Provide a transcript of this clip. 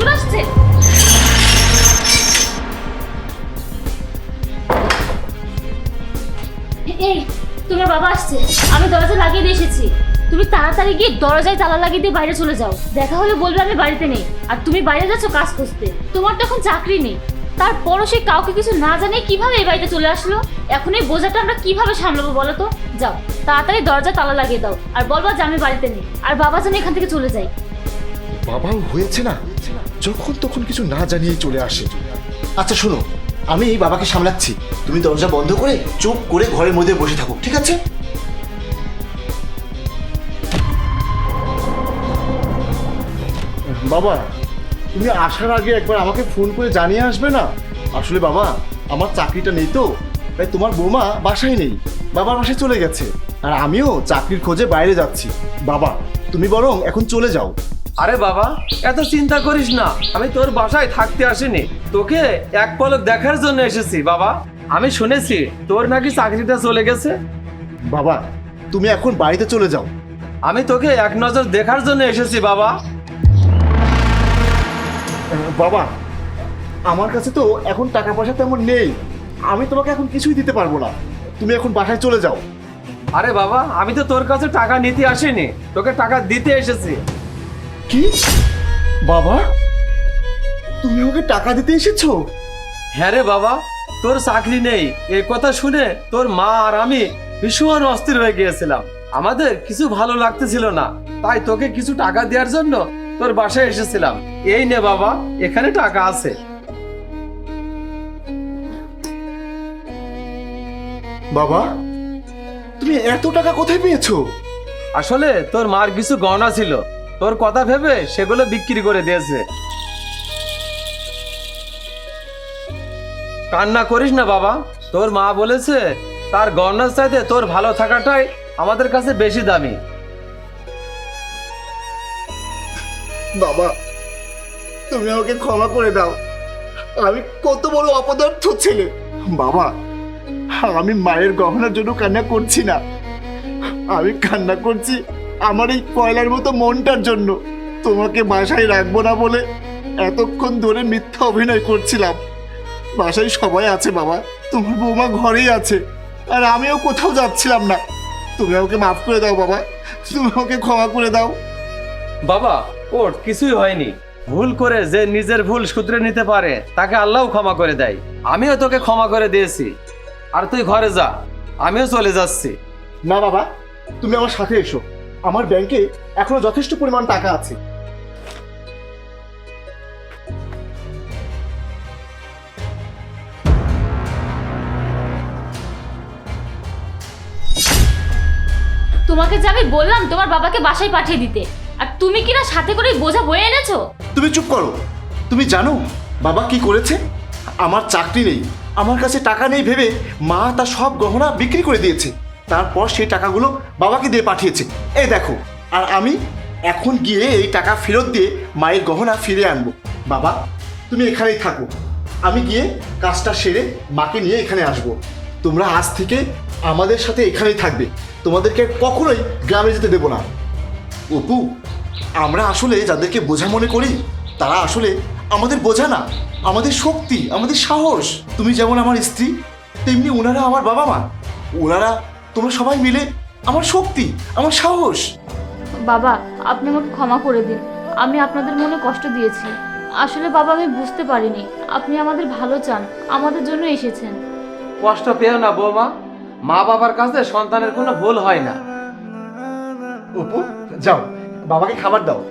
চলে আসছে এই, তোমার বাবা আসছে। আমি দরজা লাগিয়ে দিয়ে এসেছি। তুমি তাড়াতাড়ি গিয়ে দরজায় তালা লাগিয়ে দিয়ে বাইরে চলে যাও। দেখা হলে বলবে আমি বাড়িতে নেই। আর তুমি বাইরে যাচ্ছ কাজ খুঁজতে তোমার তো এখন চাকরি নেই। তারপরও সে কাউকে কিছু না জানে কীভাবে এই বাড়িতে চলে আসলো? এখন এই বোঝাটা আমরা কীভাবে সামলাবো বলো তো? যাও, তাড়াতাড়ি দরজা তালা লাগিয়ে দাও। আর বলবা যে আমি বাড়িতে নেই। আর বাবা যেন এখান থেকে চলে যায়। বাবাও হয়েছে না? যখন তখন কিছু না জানিয়ে চলে আসে। আচ্ছা শোনো, আমি এই বাবাকে সামলাচ্ছি। তুমি দরজা বন্ধ করে চুপ করে ঘরের মধ্যে বসে থাকো, ঠিক আছে? বাবা, তুমি আসার আগে একবার আমাকে ফোন করে জানিয়ে আসবে না? আসলে বাবা, আমার চাকরিটা নেই তো, তাই তোমার বৌমা বাসায় নেই। বাবার বাসায় চলে গেছে। আর আমিও চাকরির খোঁজে বাইরে যাচ্ছি। বাবা, তুমি বরং এখন চলে যাও। আরে বাবা এত চিন্তা করিস না। আমি তোর বাসায় থাকতে আসিনি। তোকে এক পলক দেখার জন্য এসেছি বাবা। আমি শুনেছি তোর নাকি চাকরিটা চলে গেছে। বাবা তুমি এখন বাড়িতে চলে যাও। আমি তোকে এক নজর দেখার জন্য এসেছি বাবা। বাবা আমার কাছে তো এখন টাকা পয়সা তেমন নেই। আমি তোমাকে এখন কিছুই দিতে পারব না। তুমি এখন বাসায় চলে যাও। আরে বাবা আমি তো তোর কাছে টাকা নিতে আসিনি। তোকে টাকা দিতে এসেছি। কি? বাবা? তুমি আমাকে টাকা দিতে এসেছ? হ্যাঁ রে বাবা তোর চাকরি নেই। এই কথা শুনে তোর মা আর আমি ভীষণ অস্থির হয়ে গিয়েছিলাম। আমাদের কিছু ভালো লাগতেছিল না তাই তোকে কিছু টাকা দেওয়ার জন্য তোর বাসায় এসেছিলাম। এই নে বাবা এখানে টাকা আছে। বাবা তুমি এত টাকা কোথায় পেয়েছ? আসলে তোর মার কিছু গহনা ছিল। তোর কথা ভেবে সেগুলো বিক্রি করে দিয়েছে। কান্না করিস না বাবা। তোর মা বলেছে, তার গহনার চাইতে তোর ভালো থাকাটাই আমাদের কাছে বেশি দামি। বাবা, তুমি আমাকে ক্ষমা করে দাও। আমি কত বড় অপদার্থ ছেলে। বাবা, আমি মায়ের গহনার জন্য কান্না করছি না। আমি কান্না করছি আমার এই কয়লার মতো মনটার জন্য। তোমাকে বাসায় রাখব না বলে এতক্ষণ ধরে মিথ্যা অভিনয় করছিলাম। বাসায় সবাই আছে বাবা। তোমার বৌমা ঘরেই আছে। আর আমিও কোথাও যাচ্ছিলাম না। তুমি আমাকে মাফ করে দাও বাবা। তুমি আমাকে ক্ষমা করে দাও। বাবা ওর কিছুই হয়নি। ভুল করে যে নিজের ভুল শুধরে নিতে পারে তাকে আল্লাহ ক্ষমা করে দেয়। আমিও তোকে ক্ষমা করে দিয়েছি। আর তুই ঘরে যা। আমিও চলে যাচ্ছি। না বাবা তুমি আমার সাথে এসো। আমার ব্যাংকে এখনও যথেষ্ট পরিমাণ টাকা আছে। তোমাকে যে আমি বললাম তোমার বাবাকে বাসায় পাঠিয়ে দিতে আর তুমি কিনা সাথে করে বোঝা বয়ে এনেছো? তুমি চুপ করো। তুমি জানো বাবা কি করেছে? আমার চাকরি নেই। আমার কাছে টাকা নেই ভেবে মা তার সব গহনা বিক্রি করে দিয়েছে। তারপর সেই টাকাগুলো বাবাকে দিয়ে পাঠিয়েছে। এই দেখো, আর আমি এখন গিয়ে এই টাকা ফেরত দিয়ে মায়ের গহনা ফিরে আনব। বাবা, তুমি এখানেই থাকো। আমি গিয়ে কাজটা সেরে মাকে নিয়ে এখানে আসব। তোমরা আজ থেকে আমাদের সাথে এখানেই থাকবে। তোমাদেরকে কখনোই গ্রামে যেতে দেবো না। অপু, আমরা আসলে যাদেরকে বোঝা মনে করি, তারা আসলে আমাদের বোঝা না। আমাদের শক্তি, আমাদের সাহস। তুমি যেমন আমার স্ত্রী, তেমনি ওনারা আমার বাবা মা ওনারা তোমরা সবাই মিলে আমার শক্তি আমার সাহস। বাবা আপনি আমাকে ক্ষমা করে দিন। আমি আপনাদের মনে কষ্ট দিয়েছি। আসলে বাবা আমি বুঝতে পারিনি। আপনি আমাদের ভালো চান আমাদের জন্য এসেছেন। কষ্ট পেও না বৌমা। মা বাবার কাছে সন্তানের কোনো ভুল হয় না। অপু যাও। বাবাকে খাবার দাও।